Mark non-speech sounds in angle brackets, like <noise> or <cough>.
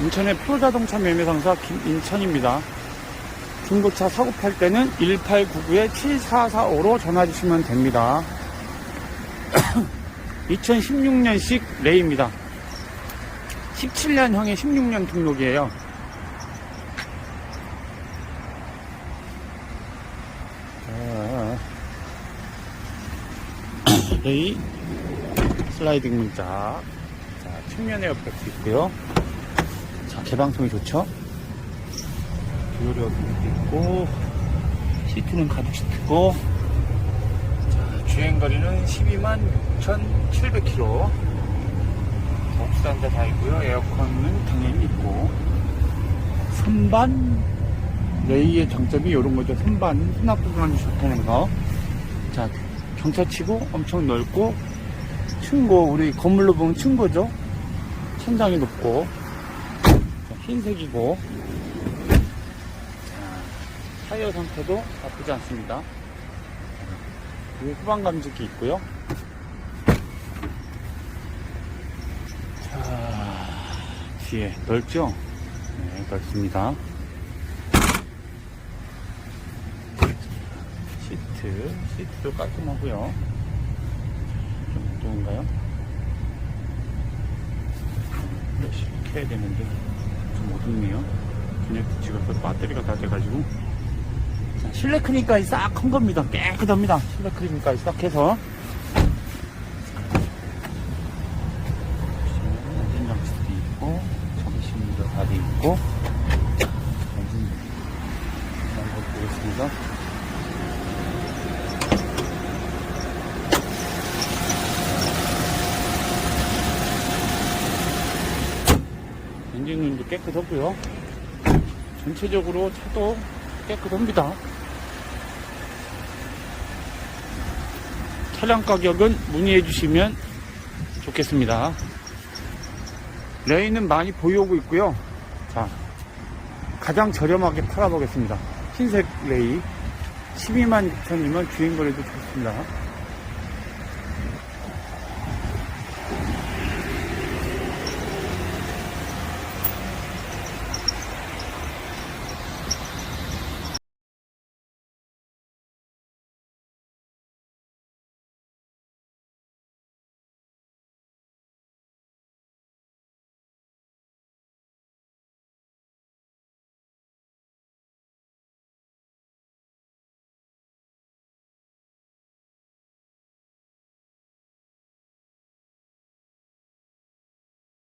인천의 프로자동차 매매 상사 김인천입니다. 중고차 사고 팔 때는 1899-7445로 전화 주시면 됩니다. <clears throat> 2016년식 레이입니다. 17년형의 16년 등록이에요. 자, <clears throat> 레이 슬라이딩 문자. 자, 측면 에어백도 있고요. 자, 개방성이 좋죠? 듀얼 에어백도 있고, 시트는 가죽 시트고, 자, 주행거리는 12만 6,700km. 옵스단자 다 있고요. 에어컨은 당연히 있고, 선반, 레이의 장점이 이런 거죠. 선반, 수납 부분이 좋다는 거. 자, 경차치고 엄청 넓고, 층고, 우리 건물로 보면 층고죠. 천장이 높고, 자, 흰색이고, 자, 타이어 상태도 나쁘지 않습니다. 여기 후방 감지기 있고요. 자, 뒤에 넓죠? 네, 넓습니다. 시트, 시트도 깔끔하고요. 좀 어두운가요? 이렇게 해야 되는데 좀 어둡네요. 그냥 찍어서 배터리가 다 돼가지고 자, 실내 크니까 싹한 겁니다. 깨끗합니다. 실내 크니까 싹 해서 안전장치도 있고 전신도 다돼 있고 이런 거 보겠습니다. 엔진룸도 깨끗하고요. 전체적으로 차도 깨끗합니다. 차량 가격은 문의해 주시면 좋겠습니다. 레이는 많이 보유하고 있고요. 자, 가장 저렴하게 팔아보겠습니다. 흰색 레이 12만 6천이면 주행거리도 좋습니다.